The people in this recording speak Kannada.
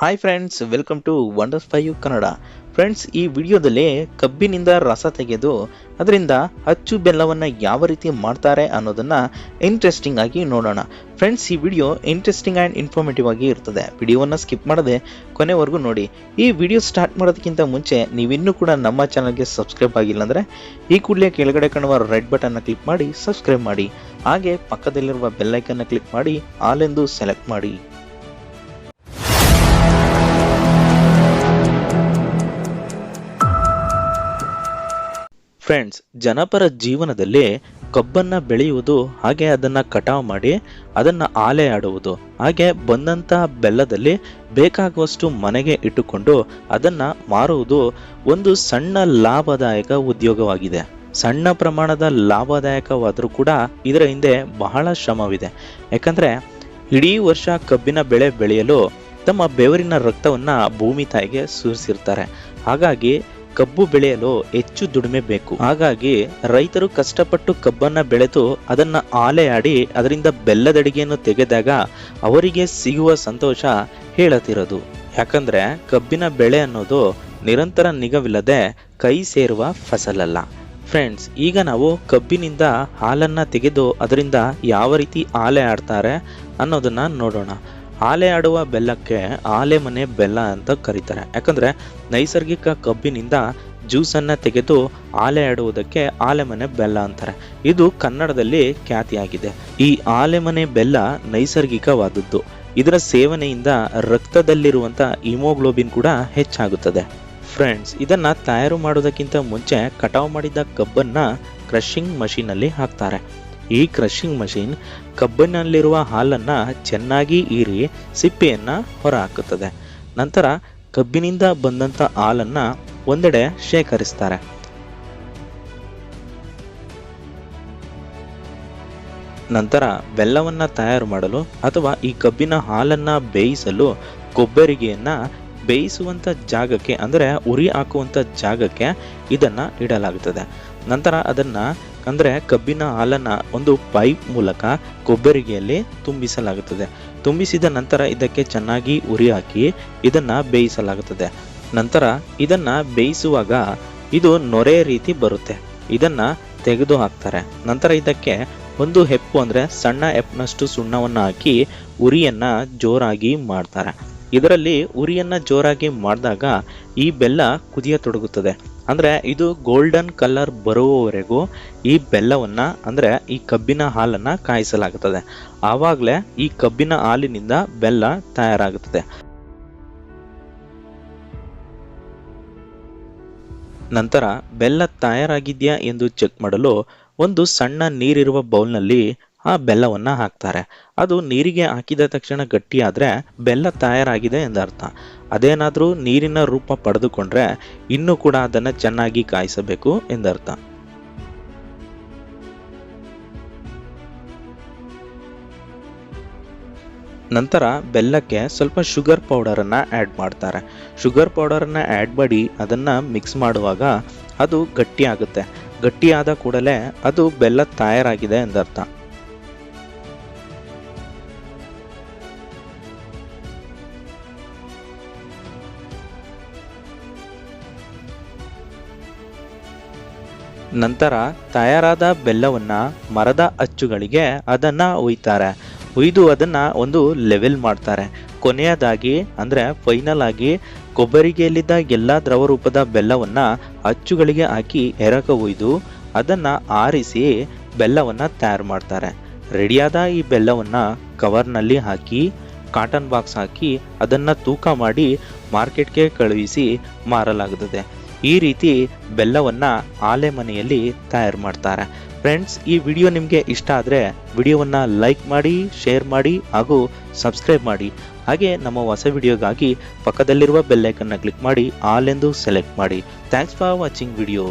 Hi friends welcome to wonders five Kannada friends ಈ ವಿಡಿಯೋದಲ್ಲಿ ಕಬ್ಬಿನಿಂದ ರಸ ತೆಗೆದು ಅದರಿಂದ ಅಚ್ಚು ಬೆಲ್ಲವನ್ನು ಯಾವ ರೀತಿ ಮಾಡ್ತಾರೆ ಅನ್ನೋದನ್ನು ಇಂಟ್ರೆಸ್ಟಿಂಗ್ ಆಗಿ ನೋಡೋಣ. ಫ್ರೆಂಡ್ಸ್ ಈ ವಿಡಿಯೋ ಇಂಟ್ರೆಸ್ಟಿಂಗ್ ಆ್ಯಂಡ್ ಇನ್ಫಾರ್ಮೇಟಿವ್ ಆಗಿ ಇರ್ತದೆ. ವಿಡಿಯೋವನ್ನು ಸ್ಕಿಪ್ ಮಾಡದೆ ಕೊನೆವರೆಗೂ ನೋಡಿ. ಈ ವಿಡಿಯೋ ಸ್ಟಾರ್ಟ್ ಮಾಡೋದಕ್ಕಿಂತ ಮುಂಚೆ ನೀವಿನ್ನೂ ಕೂಡ ನಮ್ಮ ಚಾನಲ್ಗೆ ಸಬ್ಸ್ಕ್ರೈಬ್ ಆಗಿಲ್ಲ ಅಂದರೆ ಈ ಕೂಡಲೇ ಕೆಳಗಡೆ ಕಾಣುವ ರೆಡ್ ಬಟನ್ನ ಕ್ಲಿಕ್ ಮಾಡಿ ಸಬ್ಸ್ಕ್ರೈಬ್ ಮಾಡಿ. ಹಾಗೆ ಪಕ್ಕದಲ್ಲಿರುವ ಬೆಲ್ಲೈಕನ್ನ ಕ್ಲಿಕ್ ಮಾಡಿ ಆಲೆಂದು ಸೆಲೆಕ್ಟ್ ಮಾಡಿ. ಫ್ರೆಂಡ್ಸ್ ಜನಪರ ಜೀವನದಲ್ಲಿ ಕಬ್ಬನ್ನ ಬೆಳೆಯುವುದು, ಹಾಗೆ ಅದನ್ನ ಕಟಾವು ಮಾಡಿ ಅದನ್ನ ಆಲೆ ಆಡುವುದು ಹಾಗೆ ಬಂದಂತ ಬೆಲ್ಲದಲ್ಲಿ ಬೇಕಾಗುವಷ್ಟು ಮನೆಗೆ ಇಟ್ಟುಕೊಂಡು ಅದನ್ನ ಮಾರುವುದು ಒಂದು ಸಣ್ಣ ಲಾಭದಾಯಕ ಉದ್ಯೋಗವಾಗಿದೆ. ಸಣ್ಣ ಪ್ರಮಾಣದ ಲಾಭದಾಯಕವಾದರೂ ಕೂಡ ಇದರ ಹಿಂದೆ ಬಹಳ ಶ್ರಮವಿದೆ. ಯಾಕಂದ್ರೆ, ಇಡೀ ವರ್ಷ ಕಬ್ಬಿನ ಬೆಳೆ ಬೆಳೆಯಲು ತಮ್ಮ ಬೆವರಿನ ರಕ್ತವನ್ನು ಭೂಮಿ ತಾಯಿಗೆ ಸುರಿಸಿರ್ತಾರೆ. ಹಾಗಾಗಿ ಕಬ್ಬು ಬೆಳೆಯಲು ಹೆಚ್ಚು ದುಡಿಮೆ ಬೇಕು. ಹಾಗಾಗಿ ರೈತರು ಕಷ್ಟಪಟ್ಟು ಕಬ್ಬನ್ನ ಬೆಳೆದು ಅದನ್ನ ಆಲೆ ಆಡಿ ಅದರಿಂದ ಬೆಲ್ಲದಡಿಗೆಯನ್ನು ತೆಗೆದಾಗ ಅವರಿಗೆ ಸಿಗುವ ಸಂತೋಷ ಹೇಳತಿರೋದು ಯಾಕಂದ್ರೆ ಕಬ್ಬಿನ ಬೆಳೆ ಅನ್ನೋದು ನಿರಂತರ ನಿಗವಿಲ್ಲದೆ ಕೈ ಸೇರುವ ಫಸಲಲ್ಲ. ಫ್ರೆಂಡ್ಸ್ ಈಗ ನಾವು ಕಬ್ಬಿನಿಂದ ಹಾಲನ್ನ ತೆಗೆದು ಅದರಿಂದ ಯಾವ ರೀತಿ ಆಲೆ ಆಡ್ತಾರೆ ಅನ್ನೋದನ್ನ ನೋಡೋಣ. ಆಲೆ ಆಡುವ ಬೆಲ್ಲಕ್ಕೆ ಆಲೆ ಮನೆ ಬೆಲ್ಲ ಅಂತ ಕರೀತಾರೆ. ಯಾಕಂದ್ರೆ ನೈಸರ್ಗಿಕ ಕಬ್ಬಿನಿಂದ ಜ್ಯೂಸನ್ನ ತೆಗೆದು ಆಲೆ ಆಡುವುದಕ್ಕೆ ಆಲೆಮನೆ ಬೆಲ್ಲ ಅಂತಾರೆ. ಇದು ಕನ್ನಡದಲ್ಲಿ ಖ್ಯಾತಿಯಾಗಿದೆ. ಈ ಆಲೆಮನೆ ಬೆಲ್ಲ ನೈಸರ್ಗಿಕವಾದದ್ದು. ಇದರ ಸೇವನೆಯಿಂದ ರಕ್ತದಲ್ಲಿರುವಂತ ಹಿಮೋಗ್ಲೋಬಿನ್ ಕೂಡ ಹೆಚ್ಚಾಗುತ್ತದೆ. ಫ್ರೆಂಡ್ಸ್, ಇದನ್ನ ತಯಾರು ಮಾಡೋದಕ್ಕಿಂತ ಮುಂಚೆ ಕಟಾವು ಮಾಡಿದ ಕಬ್ಬನ್ನ ಕ್ರಷಿಂಗ್ ಮಷೀನಲ್ಲಿ ಹಾಕ್ತಾರೆ. ಈ ಕ್ರಷಿಂಗ್ ಮಷೀನ್ ಕಬ್ಬಿನಲ್ಲಿರುವ ಹಾಲನ್ನು ಚೆನ್ನಾಗಿ ಹೀರಿ ಸಿಪ್ಪೆಯನ್ನು ಹೊರಹಾಕುತ್ತದೆ. ನಂತರ ಕಬ್ಬಿನಿಂದ ಬಂದಂಥ ಹಾಲನ್ನು ಒಂದೆಡೆ ಶೇಖರಿಸ್ತಾರೆ. ನಂತರ ಬೆಲ್ಲವನ್ನು ತಯಾರು ಮಾಡಲು ಅಥವಾ ಈ ಕಬ್ಬಿನ ಹಾಲನ್ನು ಬೇಯಿಸಲು ಕೊಬ್ಬರಿಗೆಯನ್ನ ಬೇಯಿಸುವಂತ ಜಾಗಕ್ಕೆ, ಅಂದರೆ ಉರಿ ಹಾಕುವಂಥ ಜಾಗಕ್ಕೆ ಇದನ್ನು ಇಡಲಾಗುತ್ತದೆ. ನಂತರ ಅದನ್ನು, ಅಂದರೆ ಕಬ್ಬಿನ ಹಾಲನ್ನು ಒಂದು ಪೈಪ್ ಮೂಲಕ ಕೊಬ್ಬರಿಗೆಯಲ್ಲಿ ತುಂಬಿಸಲಾಗುತ್ತದೆ. ತುಂಬಿಸಿದ ನಂತರ ಇದಕ್ಕೆ ಚೆನ್ನಾಗಿ ಉರಿ ಹಾಕಿ ಇದನ್ನು ಬೇಯಿಸಲಾಗುತ್ತದೆ. ನಂತರ ಇದನ್ನು ಬೇಯಿಸುವಾಗ ಇದು ನೊರೆ ರೀತಿ ಬರುತ್ತೆ. ಇದನ್ನು ತೆಗೆದು ಹಾಕ್ತಾರೆ ನಂತರ ಇದಕ್ಕೆ ಒಂದು ಹೆಪ್ಪು, ಅಂದರೆ ಸಣ್ಣ ಹೆಪ್ಪಿನಷ್ಟು ಸುಣ್ಣವನ್ನು ಹಾಕಿ ಉರಿಯನ್ನು ಜೋರಾಗಿ ಮಾಡ್ತಾರೆ. ಇದರಲ್ಲಿ ಉರಿಯನ್ನ ಜೋರಾಗಿ ಮಾಡಿದಾಗ ಈ ಬೆಲ್ಲ ಕುದಿಯತೊಡಗುತ್ತದೆ ಅಂದ್ರೆ ಇದು ಗೋಲ್ಡನ್ ಕಲರ್ ಬರುವವರೆಗೂ ಈ ಬೆಲ್ಲವನ್ನ, ಅಂದ್ರೆ ಈ ಕಬ್ಬಿನ ಹಾಲನ್ನ ಕಾಯಿಸಲಾಗುತ್ತದೆ. ಆವಾಗಲೇ ಈ ಕಬ್ಬಿನ ಹಾಲಿನಿಂದ ಬೆಲ್ಲ ತಯಾರಾಗುತ್ತದೆ. ನಂತರ ಬೆಲ್ಲ ತಯಾರಾಗಿದೆಯಾ ಎಂದು ಚೆಕ್ ಮಾಡಲು ಒಂದು ಸಣ್ಣ ನೀರಿರುವ ಬೌಲ್ನಲ್ಲಿ ಆ ಬೆಲ್ಲವನ್ನ ಹಾಕ್ತಾರೆ. ಅದು ನೀರಿಗೆ ಹಾಕಿದ ತಕ್ಷಣ ಗಟ್ಟಿಯಾದರೆ ಬೆಲ್ಲ ತಯಾರಾಗಿದೆ ಎಂದರ್ಥ. ಅದೇನಾದರೂ ನೀರಿನ ರೂಪ ಪಡೆದುಕೊಂಡ್ರೆ ಇನ್ನೂ ಕೂಡ ಅದನ್ನ ಚೆನ್ನಾಗಿ ಕಾಯಿಸಬೇಕು ಎಂದರ್ಥ. ನಂತರ ಬೆಲ್ಲಕ್ಕೆ ಸ್ವಲ್ಪ ಶುಗರ್ ಪೌಡರನ್ನು ಆ್ಯಡ್ ಮಾಡ್ತಾರೆ. ಶುಗರ್ ಪೌಡರನ್ನು ಆ್ಯಡ್ ಮಾಡಿ ಅದನ್ನು ಮಿಕ್ಸ್ ಮಾಡುವಾಗ ಅದು ಗಟ್ಟಿ ಆಗುತ್ತೆ ಗಟ್ಟಿಯಾದ ಕೂಡಲೇ ಅದು ಬೆಲ್ಲ ತಯಾರಾಗಿದೆ ಎಂದರ್ಥ. ನಂತರ ತಯಾರಾದ ಬೆಲ್ಲವನ್ನು ಮರದ ಅಚ್ಚುಗಳಿಗೆ ಅದನ್ನ ಒಯ್ತಾರೆ ಒಯ್ದು ಅದನ್ನ ಒಂದು ಲೆವೆಲ್ ಮಾಡ್ತಾರೆ. ಕೊನೆಯದಾಗಿ ಅಂದ್ರೆ ಫೈನಲ್ ಆಗಿ ಕೊಬ್ಬರಿಗೆಯಲ್ಲಿದ್ದ ಎಲ್ಲ ದ್ರವ ರೂಪದ ಬೆಲ್ಲವನ್ನ ಅಚ್ಚುಗಳಿಗೆ ಹಾಕಿ ಎರಕ ಒಯ್ದು ಅದನ್ನ ಆರಿಸಿ ಬೆಲ್ಲವನ್ನು ತಯಾರು ಮಾಡ್ತಾರೆ. ರೆಡಿಯಾದ ಈ ಬೆಲ್ಲವನ್ನು ಕವರ್ನಲ್ಲಿ ಹಾಕಿ ಕಾಟನ್ ಬಾಕ್ಸ್ ಹಾಕಿ ಅದನ್ನ ತೂಕ ಮಾಡಿ ಮಾರ್ಕೆಟ್ಗೆ ಕಳುಹಿಸಿ ಮಾರಲಾಗುತ್ತದೆ ಈ ರೀತಿ ಬೆಲ್ಲವನ್ನ ಆಲೆ ಮನೆಯಲ್ಲಿ ತಯಾರು ಮಾಡ್ತಾರೆ. ಫ್ರೆಂಡ್ಸ್ ಈ ವಿಡಿಯೋ ನಿಮಗೆ ಇಷ್ಟ ಆದರೆ ವಿಡಿಯೋವನ್ನು ಲೈಕ್ ಮಾಡಿ ಶೇರ್ ಮಾಡಿ ಹಾಗೂ ಸಬ್ಸ್ಕ್ರೈಬ್ ಮಾಡಿ. ಹಾಗೆ ನಮ್ಮ ಹೊಸ ವಿಡಿಯೋಗಾಗಿ ಪಕ್ಕದಲ್ಲಿರುವ ಬೆಲ್ಲೈಕನ್ನ ಕ್ಲಿಕ್ ಮಾಡಿ ಆಲ್ ಎಂದು ಸೆಲೆಕ್ಟ್ ಮಾಡಿ. Thanks for watching video